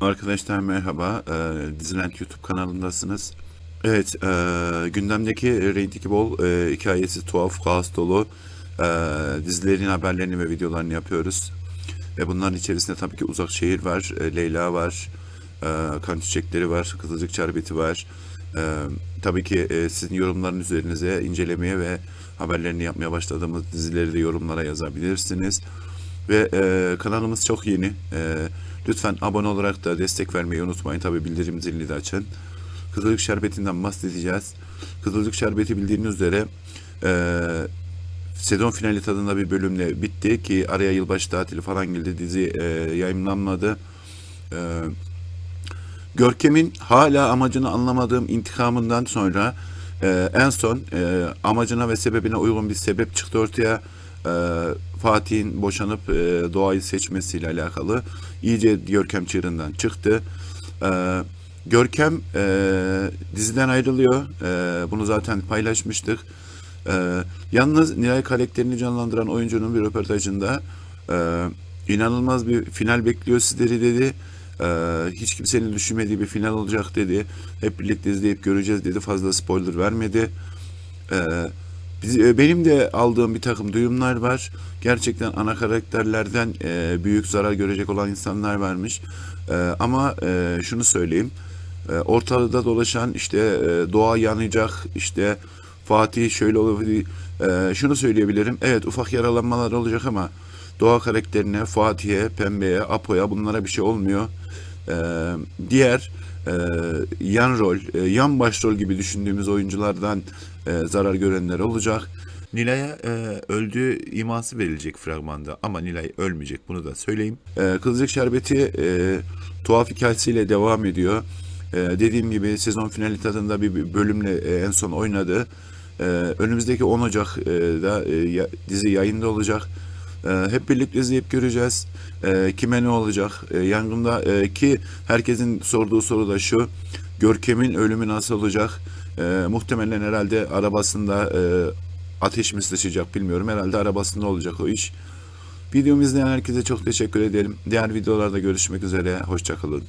Arkadaşlar merhaba. Ee, Diziland YouTube kanalındasınız. Evet, e, gündemdeki Rating Ball e, hikayesi tuhaf, kaos dolu e, dizilerin haberlerini ve videolarını yapıyoruz. Ve bunların içerisinde tabii ki Uzak Şehir var, e, Leyla var, e, Kan Çiçekleri var, Kızılcık Şerbeti var. E, tabii ki e, sizin yorumların üzerinize incelemeye ve haberlerini yapmaya başladığımız dizileri de yorumlara yazabilirsiniz. Ve e, kanalımız çok yeni. E, lütfen abone olarak da destek vermeyi unutmayın. Tabi bildirim zilini de açın. Kızılcık Şerbeti'nden bahsedeceğiz. Kızılcık Şerbeti bildiğiniz üzere e, sezon finali tadında bir bölümle bitti ki araya yılbaşı tatili falan girdi. Dizi e, yayınlanmadı. E, Görkem'in hala amacını anlamadığım intikamından sonra e, en son e, amacına ve sebebine uygun bir sebep çıktı ortaya. E, Fatih'in boşanıp e, doğayı seçmesiyle alakalı iyice Görkem çığırından çıktı. E, Görkem e, diziden ayrılıyor. E, bunu zaten paylaşmıştık. Yalnız Nilay karakterini canlandıran oyuncunun bir röportajında e, inanılmaz bir final bekliyor sizleri dedi. Ee, hiç kimsenin düşünmediği bir final olacak dedi. Hep birlikte izleyip göreceğiz dedi. Fazla spoiler vermedi. Ee, biz, e, benim de aldığım bir takım duyumlar var. Gerçekten ana karakterlerden e, büyük zarar görecek olan insanlar varmış. Ee, ama e, şunu söyleyeyim. E, ortalıkta dolaşan işte e, doğa yanacak işte Fatih şöyle olur. E, şunu söyleyebilirim. Evet ufak yaralanmalar olacak ama Doğa karakterine, Fatih'e, Pembe'ye, Apo'ya bunlara bir şey olmuyor. Ee, diğer e, yan rol, e, yan başrol gibi düşündüğümüz oyunculardan e, zarar görenler olacak. Nilay'a e, öldüğü iması verilecek fragmanda ama Nilay ölmeyecek bunu da söyleyeyim. E, Kızılcık Şerbeti e, tuhaf hikayesiyle devam ediyor. E, dediğim gibi sezon finali tadında bir bölümle e, en son oynadı. E, önümüzdeki 10 Ocak'da e, dizi yayında olacak. Ee, hep birlikte izleyip göreceğiz. Ee, kime ne olacak? Ee, yangında e, ki herkesin sorduğu soru da şu. Görkem'in ölümü nasıl olacak? Muhtemelen herhalde arabasında e, ateş mi sıçacak bilmiyorum. Herhalde arabasında olacak o iş. Videomu izleyen herkese çok teşekkür ederim. Diğer videolarda görüşmek üzere. Hoşçakalın.